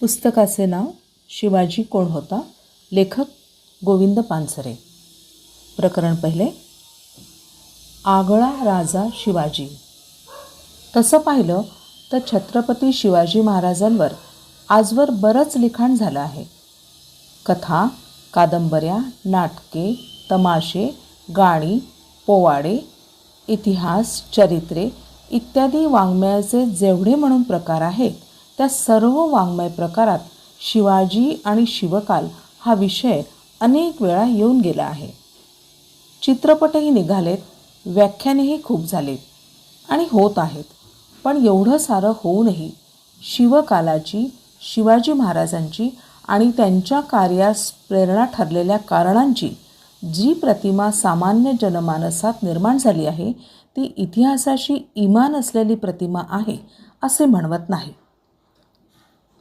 पुस्तकाचे नाव शिवाजी कोण होता? लेखक गोविंद पानसरे. प्रकरण पहिले आगळा राजा शिवाजी. तसं पाहिलं तर छत्रपती शिवाजी महाराजांवर आजवर बरंच लिखाण झालं आहे. कथा कादंबऱ्या नाटके तमाशे गाणी पोवाडे इतिहास चरित्रे इत्यादी वाङ्मयाचे जेवढे म्हणून प्रकार आहेत त्या सर्व वाङ्मय प्रकारात शिवाजी आणि शिवकाल हा विषय अनेक वेळा येऊन गेला आहे. चित्रपटही निघालेत व्याख्यानेही खूप झालीत आणि होत आहेत. पण एवढं सारं होऊनही शिवकालाची शिवाजी महाराजांची आणि त्यांच्या कार्यास प्रेरणा ठरलेल्या कारणांची जी प्रतिमा सामान्य जनमानसात निर्माण झाली आहे ती इतिहासाशी इमान असलेली प्रतिमा आहे असे म्हणवत नाही.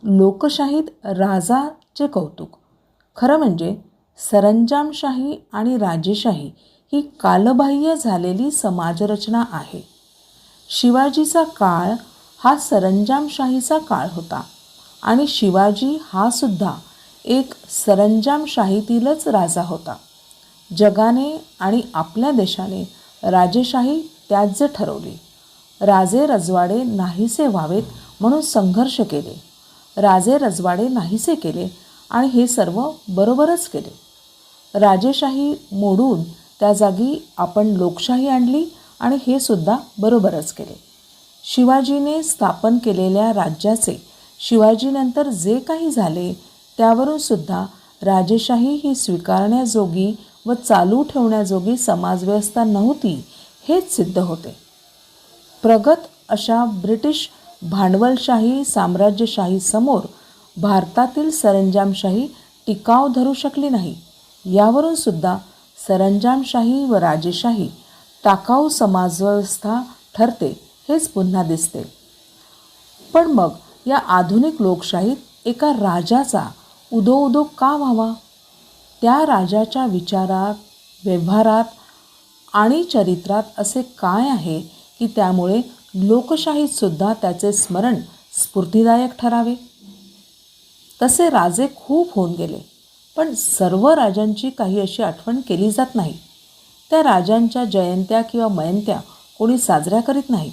लोकशाहीत राजाचे कौतुक. खरं म्हणजे सरंजामशाही आणि राजेशाही ही कालबाह्य झालेली समाजरचना आहे. शिवाजीचा काळ हा सरंजामशाहीचा काळ होता आणि शिवाजी हा सुद्धा एक सरंजामशाहीतीलच राजा होता. जगाने आणि आपल्या देशाने राजेशाही त्याज्य ठरवली. राजे रजवाडे नाहीसे व्हावेत म्हणून संघर्ष केले. राजे रजवाडे नाहीसे केले आणि हे सर्व बरोबरच केले. राजेशाही मोडून त्या जागी आपण लोकशाही आणली आणि हे सुद्धा बरोबरच केले. शिवाजीने स्थापन केलेल्या राज्याचे शिवाजीनंतर जे काही झाले त्यावरून सुद्धा राजेशाही ही स्वीकारण्याजोगी व चालू ठेवण्याजोगी समाजव्यवस्था नव्हती हेच सिद्ध होते. प्रगत अशा ब्रिटिश भांडवलशाही साम्राज्यशाहीसमोर भारतातील सरंजामशाही टिकाव धरू शकली नाही. यावरून सुद्धा सरंजामशाही व राजेशाही टाकाऊ समाजव्यवस्था ठरते हेच पुन्हा दिसते. पण मग या आधुनिक लोकशाहीत एका राजाचा उदो उदो का व्हावा? त्या राजाच्या विचारात व्यवहारात आणि चरित्रात असे काय आहे की त्यामुळे लोकशाहीतसुद्धा त्याचे स्मरण स्फूर्तिदायक ठरावे. तसे राजे खूप होऊन गेले पण सर्व राजांची काही अशी आठवण केली जात नाही. त्या राजांच्या जयंत्या किंवा मयंत्या कोणी साजऱ्या करीत नाही.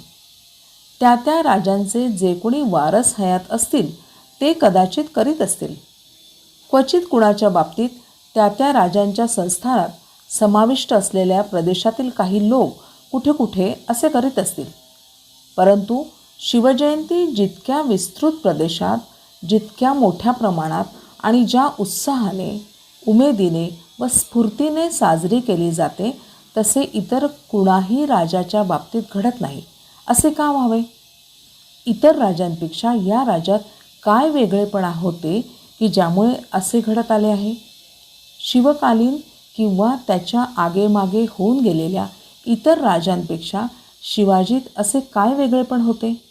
त्या त्या राजांचे जे कोणी वारस हयात असतील ते कदाचित करीत असतील. क्वचित कुणाच्या बाबतीत त्या त्या राजांच्या संस्थानात समाविष्ट असलेल्या प्रदेशातील काही लोक कुठे कुठे असे करीत असतील. परंतु शिवजयंती जितक्या विस्तृत प्रदेशात जितक्या मोठ्या प्रमाणात आणि ज्या उत्साहाने उमेदीने व स्फूर्तीने साजरी केली जाते तसे इतर कुणाही राजाच्या बाबतीत घडत नाही. असे का व्हावे? इतर राजांपेक्षा या राज्यात काय वेगळेपणा होते की ज्यामुळे असे घडत आले आहे? शिवकालीन किंवा त्याच्या आगेमागे होऊन गेलेल्या इतर राजांपेक्षा शिवाजीत असे काय वेगळेपण होते?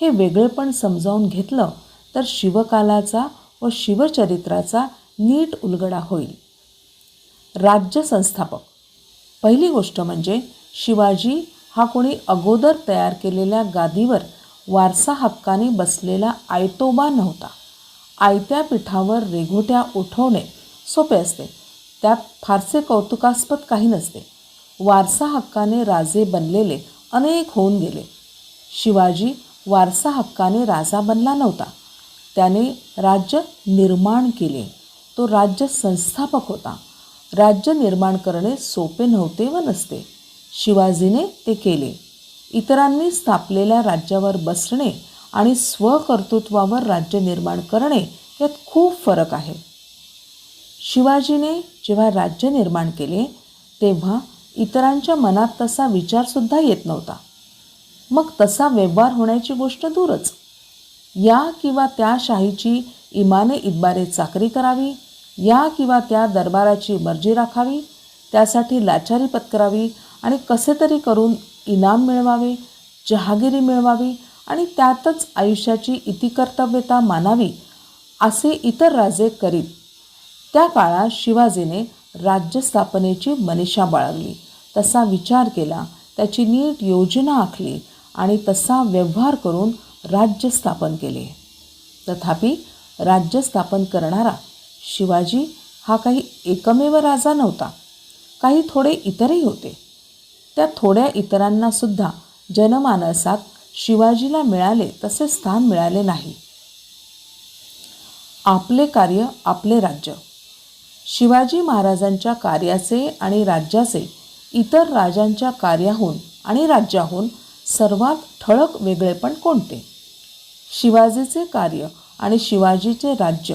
हे वेगळेपण समजावून घेतलं तर शिवकालाचा व शिवचरित्राचा नीट उलगडा होईल. राज्य संस्थापक. पहिली गोष्ट म्हणजे शिवाजी हा कोणी अगोदर तयार केलेल्या गादीवर वारसा हक्काने बसलेला आयतोबा नव्हता. आयत्या पिठावर रेघोट्या उठवणे सोपे असते. त्यात फारसे कौतुकास्पद काही नसते. वारसा हक्काने राजे बनलेले अनेक होऊन गेले. शिवाजी वारसा हक्काने राजा बनला नव्हता. त्याने राज्य निर्माण केले. तो राज्य संस्थापक होता. राज्य निर्माण करणे सोपे नव्हते व नसते. शिवाजीने ते केले. इतरांनी स्थापलेल्या राज्यावर बसणे आणि स्वकर्तृत्वावर राज्य निर्माण करणे यात खूप फरक आहे. शिवाजीने जेव्हा राज्य निर्माण केले तेव्हा इतरांच्या मनात तसा विचारसुद्धा येत नव्हता. मग तसा व्यवहार होण्याची गोष्ट दूरच. या किंवा त्या शाहीची इमाने इतबारे चाकरी करावी या किंवा त्या दरबाराची मर्जी राखावी त्यासाठी लाचारी पत्करावी आणि कसे तरी करून इनाम मिळवावे जहागिरी मिळवावी आणि त्यातच आयुष्याची इतिकर्तव्यता मानावी असे इतर राजे करीत. त्या काळात शिवाजीने राज्यस्थापनेची मनिषा बाळगली. तसा विचार केला त्याची नीट योजना आखली आणि तसा व्यवहार करून राज्य स्थापन केले. तथापि राज्य स्थापन करणारा शिवाजी हा काही एकमेव राजा नव्हता. काही थोडे इतरही होते. त्या थोड्या इतरांनासुद्धा जनमानसात शिवाजीला मिळाले तसे स्थान मिळाले नाही. आपले कार्य आपले राज्य. शिवाजी महाराजांच्या कार्याचे आणि राज्याचे इतर राजांच्या कार्याहून आणि राज्याहून सर्वात ठळक वेगळेपण कोणते? शिवाजीचे कार्य आणि शिवाजीचे राज्य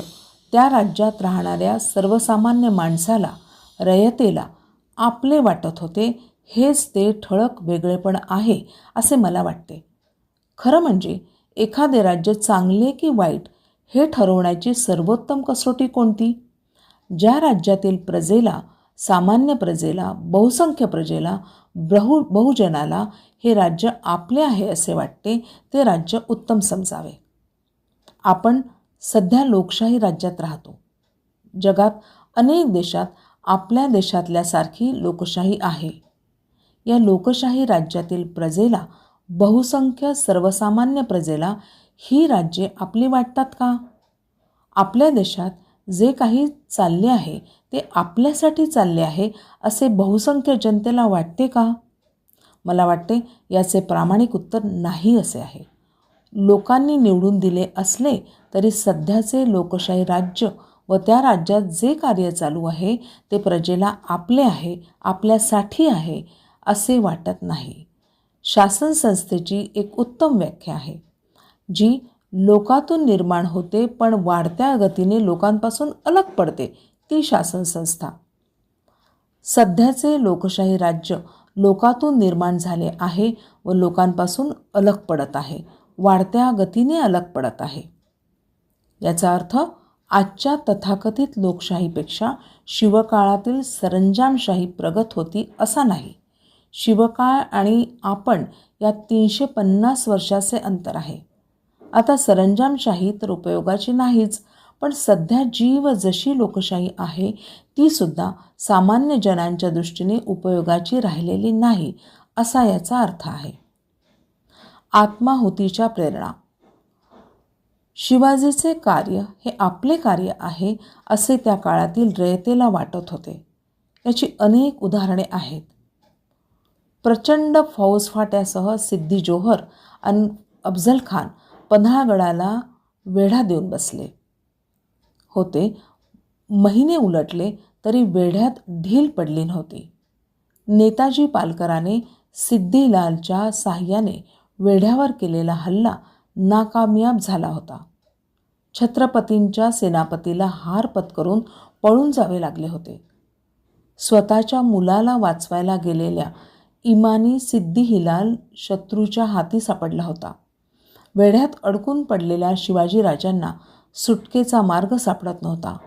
त्या राज्यात राहणाऱ्या सर्वसामान्य माणसाला रयतेला आपले वाटत होते हेच ते ठळक वेगळेपण आहे असे मला वाटते. खरं म्हणजे एखादे राज्य चांगले की वाईट हे ठरवण्याची सर्वोत्तम कसोटी कोणती? ज्या राज्यातील प्रजेला सामान्य प्रजेला बहुसंख्य प्रजेला बहु बहुजनाला हे राज्य आपले आहे असे वाटते ते राज्य उत्तम समजावे. आपण सध्या लोकशाही राज्यात राहतो. जगात अनेक देशात आपल्या देशातल्यासारखी लोकशाही आहे. या लोकशाही राज्यातील प्रजेला बहुसंख्य सर्वसामान्य प्रजेला ही राज्ये आपली वाटतात का? आपल्या देशात जे काही चालले आहे ते आपल्यासाठी चालले आहे असे बहुसंख्य जनतेला वाटते का? मला वाटते याचे प्रामाणिक उत्तर नाही असे आहे. लोकांनी निवडून दिले असले तरी सध्याचे लोकशाही राज्य व त्या राज्यात जे कार्य चालू आहे ते प्रजेला आपले आहे आपल्यासाठी आहे असे वाटत नाही. शासन संस्थेची एक उत्तम व्याख्या आहे जी लोकातून निर्माण होते पण वाढत्या गतीने लोकांपासून अलग पडते ती शासन संस्था. सध्याचे लोकशाही राज्य लोकातून निर्माण झाले आहे व लोकांपासून अलग पडत आहे वाढत्या गतीने अलग पडत आहे. याचा अर्थ आजच्या तथाकथित लोकशाहीपेक्षा शिवकाळातील सरंजामशाही प्रगत होती असा नाही. शिवकाळ आणि आपण या तीनशे पन्नास वर्षाचे अंतर आहे. आता सरंजामशाही तर उपयोगाची नाहीच पण सध्या जी व जशी लोकशाही आहे तीसुद्धा सामान्य जनांच्या दृष्टीने उपयोगाची राहिलेली नाही असा याचा अर्थ आहे. आत्माहुतीच्या प्रेरणा. शिवाजीचे कार्य हे आपले कार्य आहे असे त्या काळातील रयतेला वाटत होते. याची अनेक उदाहरणे आहेत. प्रचंड फौजफाट्यासह सिद्धी जोहर आणि अफजल खान पन्हाळगडाला वेढा देऊन बसले. होते. महिने उलटले तरी वेढ्यात ढील पडली नव्हती. नेताजी पालकराने सिद्धिलालच्या साह्याने वेढ्यावर केलेला हल्ला नाकामयाब झाला होता. छत्रपतींच्या सेनापतीला हार पत्करून पळून जावे लागले होते. स्वतःच्या मुलाला वाचवायला गेलेल्या इमानी सिद्धी हिलाल शत्रूच्या हाती सापडला होता. वेढ्यात अडकून पडलेल्या शिवाजीराजांना सुटकेचा मार्ग सापडत नव्हता.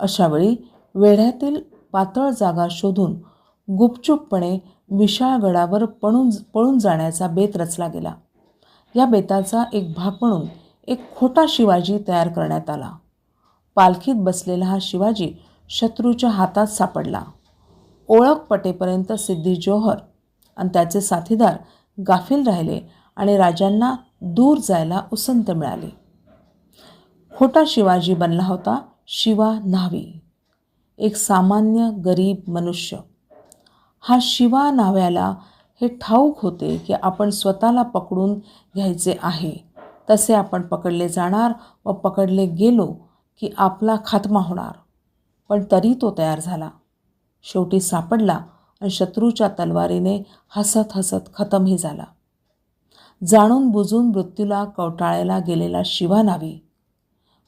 अशावेळी वेढ्यातील पातळ जागा शोधून गुपचूपपणे विशाळगडावर पळून पळून जाण्याचा बेत रचला गेला. या बेताचा एक भाग म्हणून एक खोटा शिवाजी तयार करण्यात आला. पालखीत बसलेला हा शिवाजी शत्रूच्या हातात सापडला. ओळख पटेपर्यंत सिद्धी जोहर आणि त्याचे साथीदार गाफील राहिले आणि राजांना दूर जायला उसंत मिळाली. खोटा शिवाजी बनला होता शिवा न्हावी. एक सामान्य गरीब मनुष्य. हा शिवा न्हाव्याला हे ठाऊक होते की आपण स्वतःला पकडून घ्यायचे आहे. तसे आपण पकडले जाणार व पकडले गेलो की आपला खात्मा होणार. पण तरी तो तयार झाला. शेवटी सापडला आणि शत्रूच्या तलवारीने हसत हसत खतमही झाला. जाणून बुजून मृत्यूला कवटाळायला गेलेला शिवानावी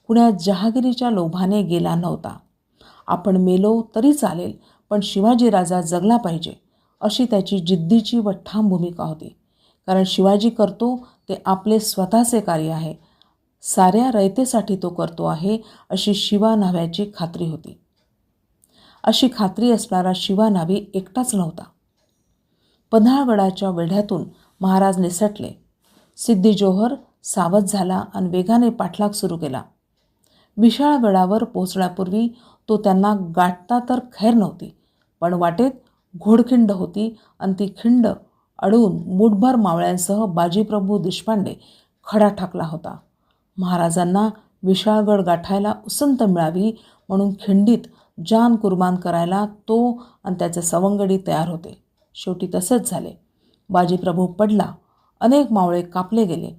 कुण्या जहागिरीच्या लोभाने गेला नव्हता. आपण मेलो तरी चालेल पण शिवाजी राजा जगला पाहिजे अशी त्याची जिद्दीची व ठाम भूमिका होती. कारण शिवाजी करतो ते आपले स्वतःचे कार्य आहे. साऱ्या रयतेसाठी तो करतो आहे अशी शिवा नाव्याची खात्री होती. अशी खात्री असणारा शिवा नावी एकटाच नव्हता. पन्हाळगडाच्या वेढ्यातून महाराज निसटले. सिद्धी जोहर सावध झाला आणि वेगाने पाठलाग सुरू केला. विशाळगडावर पोहोचण्यापूर्वी तो त्यांना गाठता तर खैर नव्हती पण वाटेत घोडखिंड होती आणि ती खिंड अडवून मुठभर मावळ्यांसह बाजीप्रभू देशपांडे खडा ठाकला होता. महाराजांना विशाळगड गाठायला उसंत मिळावी म्हणून खिंडीत जान कुर्बान करायला तो आणि त्याचे सवंगडी तयार होते. शेवटी तसेच झाले. बाजीप्रभू पडला अनेक मावळे कापले गेले.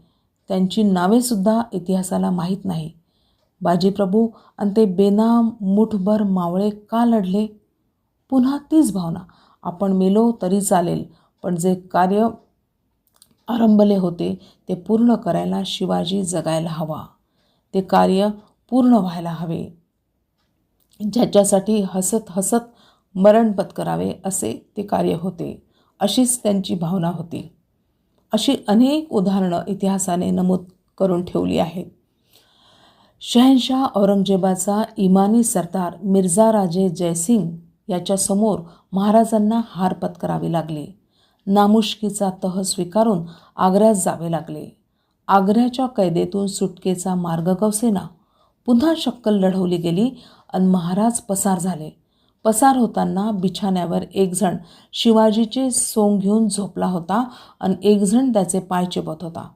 त्यांची नावेसुद्धा इतिहासाला माहीत नाही. बाजीप्रभू आणि ते बेनाम मुठभर मावळे का लढले? पुन्हा तीच भावना. आपण मेलो तरी चालेल पण जे कार्य आरंभले होते ते पूर्ण करायला शिवाजी जगायला हवा. ते कार्य पूर्ण व्हायला हवे. ज्याच्यासाठी हसत हसत मरण पत्करावे असे ते कार्य होते अशीच त्यांची भावना होती. अशी अनेक उदाहरणं इतिहासाने नमूद करून ठेवली आहेत. शहनशाह औरंगजेबाचा इमानी सरदार मिर्झा राजे जयसिंग याच्यासमोर महाराजांना हार पत्करावी लागली. नामुष्कीचा तह स्वीकारून आग्र्यात जावे लागले. आग्र्याच्या कैदेतून सुटकेचा मार्ग गवसेना पुन्हा शक्कल लढवली गेली आणि महाराज पसार झाले. पसार होताना बिछाण्यावर एकजण शिवाजीचे सोंग घेऊन झोपला होता आणि एकजण त्याचे पाय चिपत होता.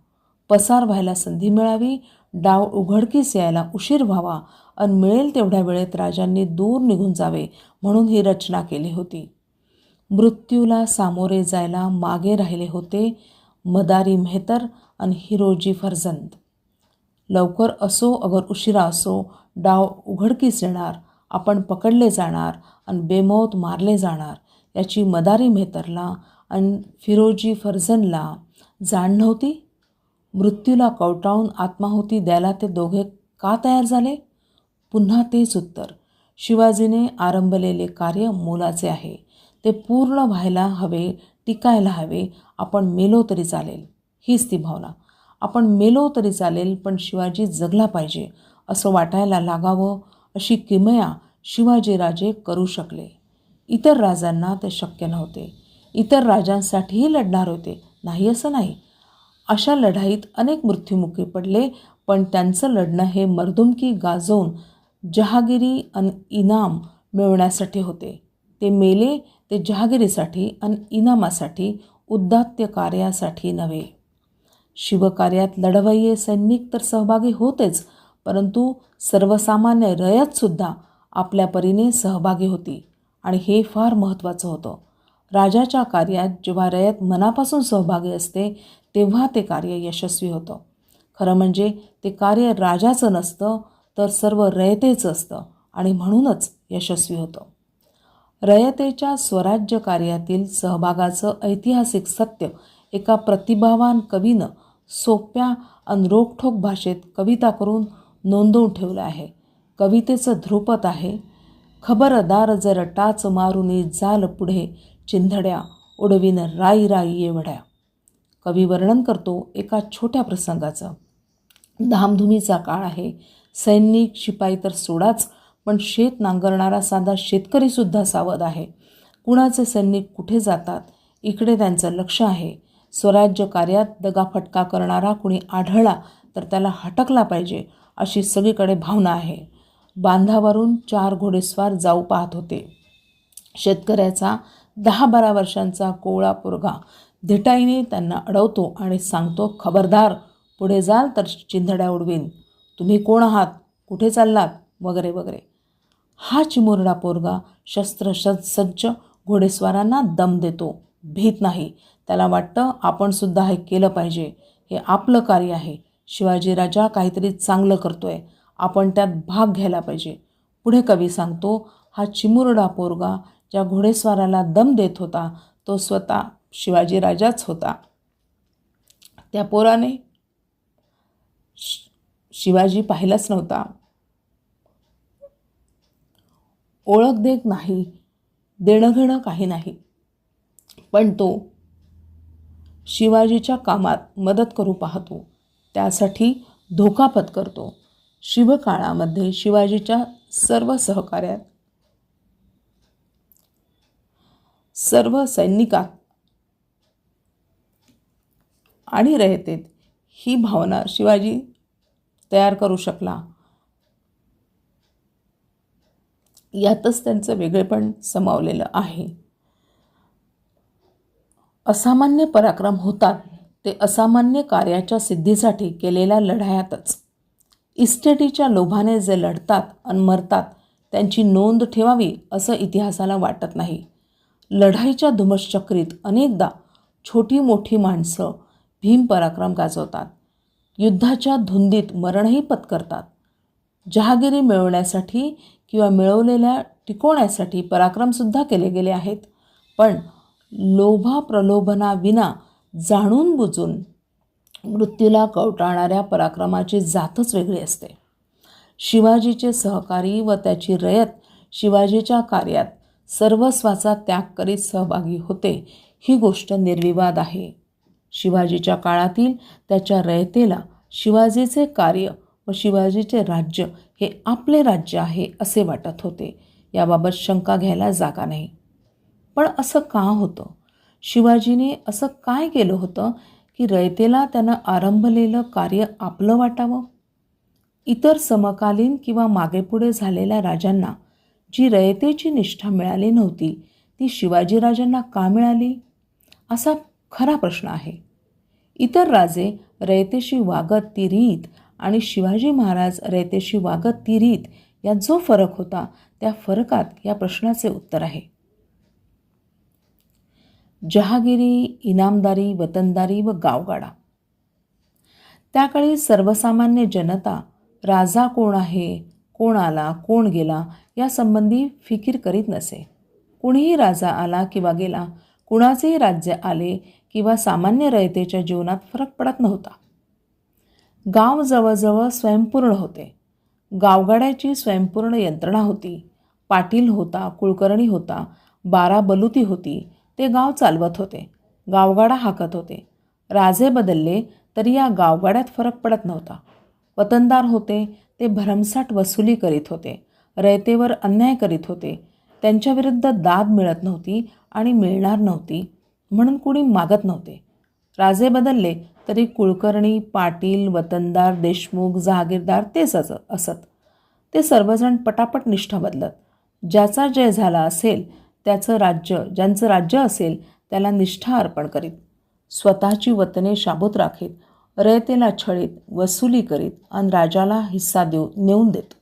पसार व्हायला संधी मिळावी डाव उघडकीस यायला उशीर व्हावा आणि मिळेल तेवढ्या वेळेत राजांनी दूर निघून जावे म्हणून ही रचना केली होती. मृत्यूला सामोरे जायला मागे राहिले होते मदारी मेहतर आणि हिरोजी फर्जंद. लवकर असो अगर उशिरा असो डाव उघडकीस येणार आपण पकडले जाणार आणि बेमौत मारले जाणार याची मदारी मेहतरला आणि फिरोजी फर्जनला जाण नव्हती? मृत्यूला कवटाळून आत्माहुती द्यायला ते दोघे का तयार झाले? पुन्हा तेच उत्तर. शिवाजीने आरंभलेले कार्य मोलाचे आहे. ते पूर्ण व्हायला हवे टिकायला हवे आपण मेलो तरी चालेल. हीच ती भावना. आपण मेलो तरी चालेल पण शिवाजी जगला पाहिजे असं वाटायला लागावं अशी किमया शिवाजीराजे करू शकले. इतर राजांना ते शक्य नव्हते. इतर राजांसाठीही लढणार होते. नाही असं नाही. अशा लढाईत अनेक मृत्युमुखी पडले पण त्यांचं लढणं हे मर्दुमकी गाजवून जहागिरी अन इनाम मिळवण्यासाठी होते. ते मेले ते जहागिरीसाठी अन इनामासाठी उद्दात्य कार्यासाठी नव्हे. शिवकार्यात लढवय्ये सैनिक तर सहभागी होतेच परंतु सर्वसामान्य रयतसुद्धा आपल्या परीने सहभागी होती आणि हे फार महत्त्वाचं होतं. राजाच्या कार्यात जेव्हा रयत मनापासून सहभागी असते तेव्हा ते कार्य यशस्वी होतं. खरं म्हणजे ते कार्य राजाचं नसतं तर सर्व रयतेचं असतं आणि म्हणूनच यशस्वी होतं. रयतेच्या स्वराज्य कार्यातील सहभागाचं ऐतिहासिक सत्य एका प्रतिभावान कवीनं सोप्या आणि भाषेत कविता करून नोंदवून ठेवलं आहे. कवितेचं ध्रुपद आहे. खबरदार जर टाच मारून जाल पुढे चिंधड्या उडवीन राई राई एवढ्या कवी वर्णन करतो एका छोट्या प्रसंगाचं. धामधुमीचा काळ आहे. सैनिक शिपाई तर सोडाच पण शेत नांगरणारा साधा शेतकरीसुद्धा सावध आहे. कुणाचे सैनिक कुठे जातात? इकडे त्यांचं लक्ष आहे. स्वराज्य कार्यात दगाफटका करणारा कुणी आढळला तर त्याला हटकला पाहिजे. अशी सगळीकडे भावना आहे. बांधावरून चार घोडेस्वार जाऊ पाहत होते. शेतकऱ्याचा दहा बारा वर्षांचा कोवळा पोरगा धिटाईने त्यांना अडवतो आणि सांगतो खबरदार पुढे जाल तर चिंधड्या उडवीन. तुम्ही कोण आहात? कुठे चाललात? वगैरे वगैरे. हा चिमुरडा पोरगा शस्त्र सज्ज घोडेस्वारांना दम देतो. भीत नाही. त्याला वाटतं आपणसुद्धा हे केलं पाहिजे. हे आपलं कार्य आहे. शिवाजी राजा काहीतरी चांगलं करतोय. आपण त्यात भाग घ्यायला पाहिजे. पुढे कवी सांगतो हा चिमुरडा पोरगा ज्या घोडेस्वाराला दम देत होता तो स्वतः शिवाजी राजाच होता. त्या पोराने शिवाजी पाहिलाच नव्हता. ओळख देत नाही देणं घेणं काही नाही. पण तो शिवाजीच्या कामात मदत करू पाहतो. त्यासाठी धोका पत्करतो शिवकाळामध्ये शिवाजीच्या सर्व सहकार्यात सर्व सैनिकात आणि रयतेत ही भावना शिवाजी तयार करू शकला. यातच त्यांचं वेगळेपण समावलेलं आहे. असामान्य पराक्रम होतात. ते असामान्य कार्याच्या सिद्धीसाठी केलेल्या लढायातच. इस्टेटीच्या लोभाने जे लढतात आणि मरतात त्यांची नोंद ठेवावी असं इतिहासाला वाटत नाही. लढाईच्या धुमश्चक्रीत अनेकदा छोटी मोठी माणसं भीम पराक्रम गाजवतात. युद्धाच्या धुंदीत मरणही पत्करतात. जहागिरी मिळवण्यासाठी किंवा मिळवलेल्या टिकवण्यासाठी पराक्रमसुद्धा केले गेले आहेत. पण लोभा प्रलोभनाविना जाणून बुजून मृत्यूला कवटाळणाऱ्या पराक्रमाची जातच वेगळी असते. शिवाजीचे सहकारी व त्याची रयत शिवाजीच्या कार्यात सर्वस्वाचा त्याग करीत सहभागी होते ही गोष्ट निर्विवाद आहे. शिवाजीच्या काळातील त्याच्या रयतेला शिवाजीचे कार्य व शिवाजीचे राज्य हे आपले राज्य आहे असे वाटत होते. याबाबत शंका घ्यायला जागा नाही. पण असं का होतं? शिवाजीने असं काय केलं होतं की रयतेला त्यानं आरंभलेलं कार्य आपलं वाटावं? इतर समकालीन किंवा मागेपुढे झालेल्या राजांना जी रयतेची निष्ठा मिळाली नव्हती ती शिवाजीराजांना का मिळाली? असा खरा प्रश्न आहे. इतर राजे रयतेशी वागत ती रीत आणि शिवाजी महाराज रयतेशी वागत ती रीत यात जो फरक होता त्या फरकात या प्रश्नाचे उत्तर आहे. जहागिरी इनामदारी वतनदारी व गावगाडा. त्याकाळी सर्वसामान्य जनता राजा कोण आहे कोण आला कोण गेला यासंबंधी फिकीर करीत नसे. कुणीही राजा आला किंवा गेला कुणाचेही राज्य आले किंवा सामान्य रयतेच्या जीवनात फरक पडत नव्हता. गाव जवळजवळ स्वयंपूर्ण होते. गावगाड्याची स्वयंपूर्ण यंत्रणा होती. पाटील होता कुलकर्णी होता बारा बलुती होती ते गाव चालवत होते. गावगाडा हाकत होते. राजे बदलले तरी या गावगाड्यात फरक पडत नव्हता. वतनदार होते ते भरमसाठ वसुली करीत होते रयतेवर अन्याय करीत होते. त्यांच्याविरुद्ध दाद मिळत नव्हती आणि मिळणार नव्हती म्हणून कुणी मागत नव्हते. राजे बदलले तरी कुलकर्णी पाटील वतनदार देशमुख जहागीरदार तेच असत. ते सर्वजण पटापट निष्ठा बदलत. ज्याचा जय झाला असेल त्याचं राज्य ज्यांचं राज्य असेल त्याला निष्ठा अर्पण करीत. स्वतःची वतने शाबूत राखीत रयतेला छळीत वसुली करीत आणि राजाला हिस्सा देऊ नेऊन देत.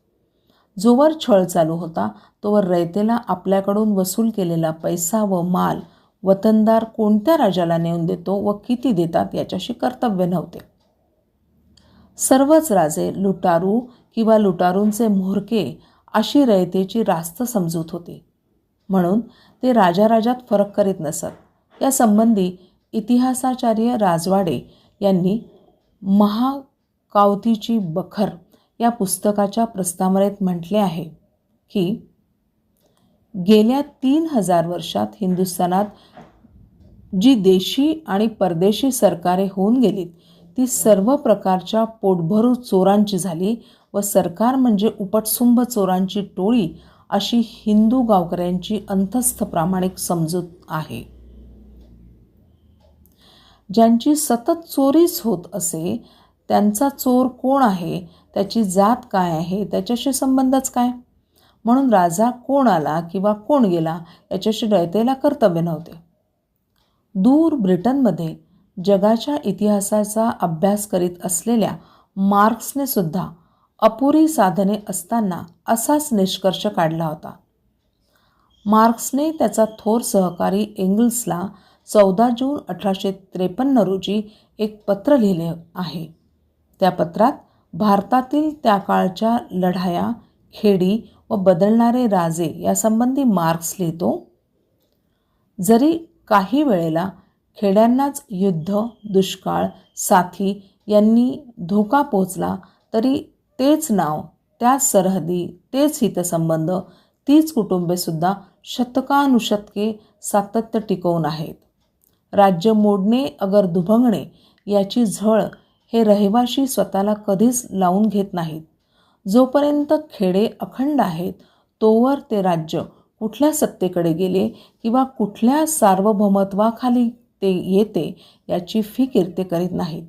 जोवर छळ चालू होता तोवर रयतेला आपल्याकडून वसूल केलेला पैसा व माल वतनदार कोणत्या राजाला नेऊन देतो व किती देतात याच्याशी कर्तव्य नव्हते. सर्वच राजे लुटारू किंवा लुटारूंचे म्होरके अशी रयतेची रास्त समजूत होती. म्हणून ते राजाराजात फरक करीत नसत. या संबंधी इतिहासाचार्य राजवाडे यांनी महाकावतीची बखर या पुस्तकाच्या प्रस्तावनेत म्हटले आहे की गेल्या तीन हजार वर्षात हिंदुस्थानात जी देशी आणि परदेशी सरकारे होऊन गेलीत ती सर्व प्रकारच्या पोटभरू चोरांची झाली व सरकार म्हणजे उपटसुंभ चोरांची टोळी अशी हिंदू गावकऱ्यांची अंतस्थ प्रामाणिक समजूत आहे. ज्यांची सतत चोरीच होत असे त्यांचा चोर कोण आहे? त्याची जात काय आहे? त्याच्याशी संबंधच काय? म्हणून राजा कोण आला किंवा कोण गेला याच्याशी रयतेला कर्तव्य नव्हते. दूर ब्रिटनमध्ये जगाच्या इतिहासाचा अभ्यास करीत असलेल्या मार्क्सने सुद्धा अपुरी साधने असताना असाच निष्कर्ष काढला होता. मार्क्सने त्याचा थोर सहकारी एंगल्सला चौदा जून अठराशे त्रेपन्न रोजी एक पत्र लिहिले आहे. त्या पत्रात भारतातील त्या काळच्या लढाया खेडी व बदलणारे राजे यासंबंधी मार्क्स लिहितो जरी काही वेळेला खेड्यांनाच युद्ध दुष्काळ साथी यांनी धोका पोचला तरी तेच नाव त्याच सरहदी तेच हितसंबंध तीच कुटुंबेसुद्धा शतकानुशतके सातत्य टिकवून आहेत. राज्य मोडणे अगर दुभंगणे याची झळ हे रहिवाशी स्वतःला कधीच लावून घेत नाहीत. जोपर्यंत खेडे अखंड आहेत तोवर ते राज्य कुठल्या सत्तेकडे गेले किंवा कुठल्या सार्वभौमत्वाखाली ते येते याची फिकीर ते करीत नाहीत.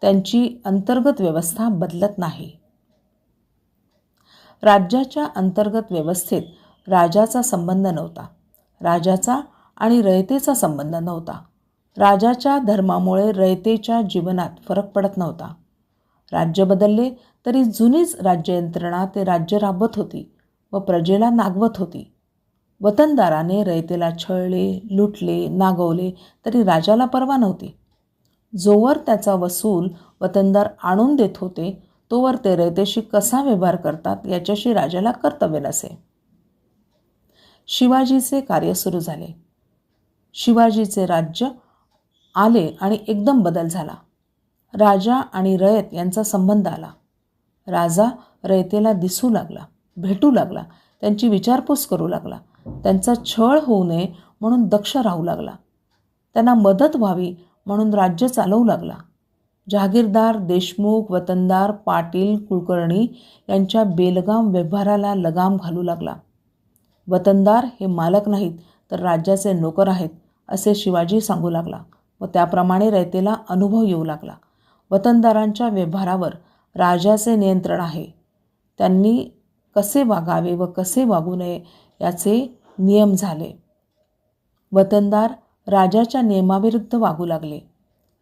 त्यांची अंतर्गत व्यवस्था बदलत नाही. राज्याच्या अंतर्गत व्यवस्थेत राजाचा संबंध नव्हता. राजाचा आणि रयतेचा संबंध नव्हता. राजाच्या धर्मामुळे रयतेच्या जीवनात फरक पडत नव्हता. राज्य बदलले तरी जुनीच राज्ययंत्रणा ते राज्य राबवत होती व प्रजेला नागवत होती. वतनदाराने रयतेला छळले लुटले नागवले तरी राजाला पर्वा नव्हती. जोवर त्याचा वसूल वतनदार आणून देत होते तोवर ते रयतेशी कसा व्यवहार करतात याच्याशी राजाला कर्तव्य नसे. शिवाजीचे कार्य सुरू झाले. शिवाजीचे राज्य आले आणि एकदम बदल झाला. राजा आणि रयत यांचा संबंध आला. राजा रयतेला दिसू लागला भेटू लागला त्यांची विचारपूस करू लागला त्यांचा छळ होऊ नये म्हणून दक्ष राहू लागला. त्यांना मदत व्हावी म्हणून राज्य चालवू लागला. जहागीरदार देशमुख वतनदार पाटील कुलकर्णी यांच्या बेलगाम व्यवहाराला लगाम घालू लागला. वतनदार हे मालक नाहीत तर राज्याचे नोकर आहेत असे शिवाजी सांगू लागला व त्याप्रमाणे रयतेला अनुभव येऊ लागला. वतनदारांच्या व्यवहारावर राजाचे नियंत्रण आहे. त्यांनी कसे वागावे व कसे वागू नये याचे नियम झाले. वतनदार राजाच्या नियमाविरुद्ध वागू लागले.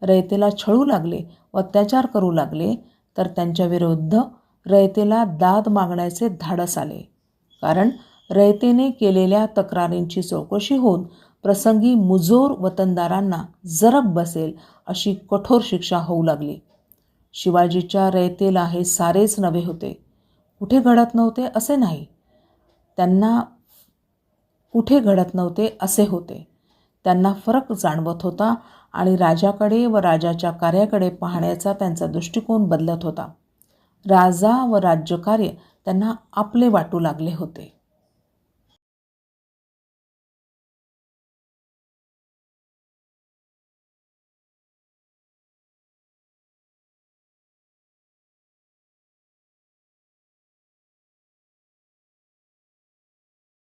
रयतेला छळू लागले व अत्याचार करू लागले तर त्यांच्याविरुद्ध रयतेला दाद मागण्याचे धाडस आले. कारण रयतेने केलेल्या तक्रारींची चौकशी होऊन प्रसंगी मुजोर वतनदारांना जरब बसेल अशी कठोर शिक्षा होऊ लागली. शिवाजीच्या रयतेला हे सारेच नवे होते. कुठे घडत नव्हते असे नाही. त्यांना कुठे घडत नव्हते असे होते. त्यांना फरक जाणवत होता आणि राजाकडे व राजाच्या कार्याकडे पाहण्याचा त्यांचा दृष्टिकोन बदलत होता. राजा व राज्यकार्य त्यांना आपले वाटू लागले होते.